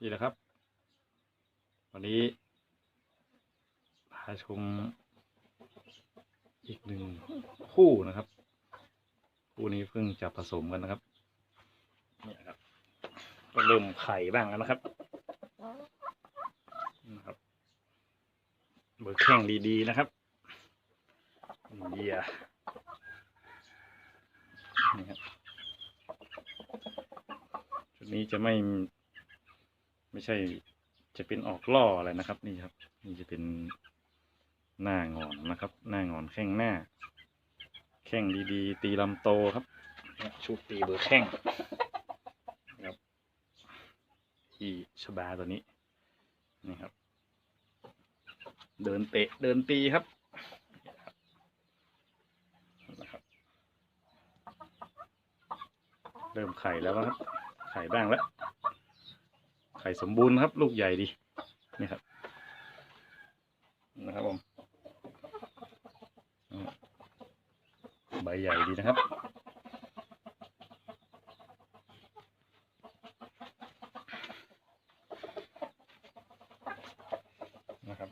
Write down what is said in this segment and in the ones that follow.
นี่แหละครับ วันนี้พาชมอีกหนึ่งคู่นะครับ คู่นี้เพิ่งจะผสมกันนะครับเนี่ยครับก็เริ่มไข่บ้างแล้วนะครับนะครับเบอร์แข้งดีๆนะครับเยียนี่ครับชุดนี้จะไม่ ไม่ใช่จะเป็นออกล่ออะไรนะครับ นี่ครับ นี่จะเป็นหน้างอนนะครับ หน้างอนแข้งหน้า แข้งดีๆ ตีลำโตครับชุดตีเบอร์แข้งนะครับที่ชบาตัวนี้นี่ครับ เดินเตะเดินตีครับนะครับเริ่มไข่แล้วครับ ไข่บ้างแล้ว ข่สมบูรณ์ครับ ลูกใหญ่ดีนี่ครับ นะครับผมใบใหญ่ดีนะครับนะครับ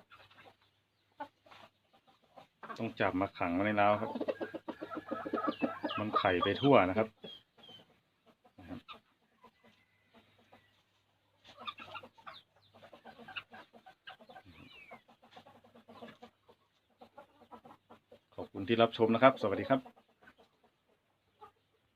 ต้องจับมาขังไว้ในเล้วครับ มันไข่ไปทั่วนะครับ คุณที่รับชมนะครับ สวัสดีครับ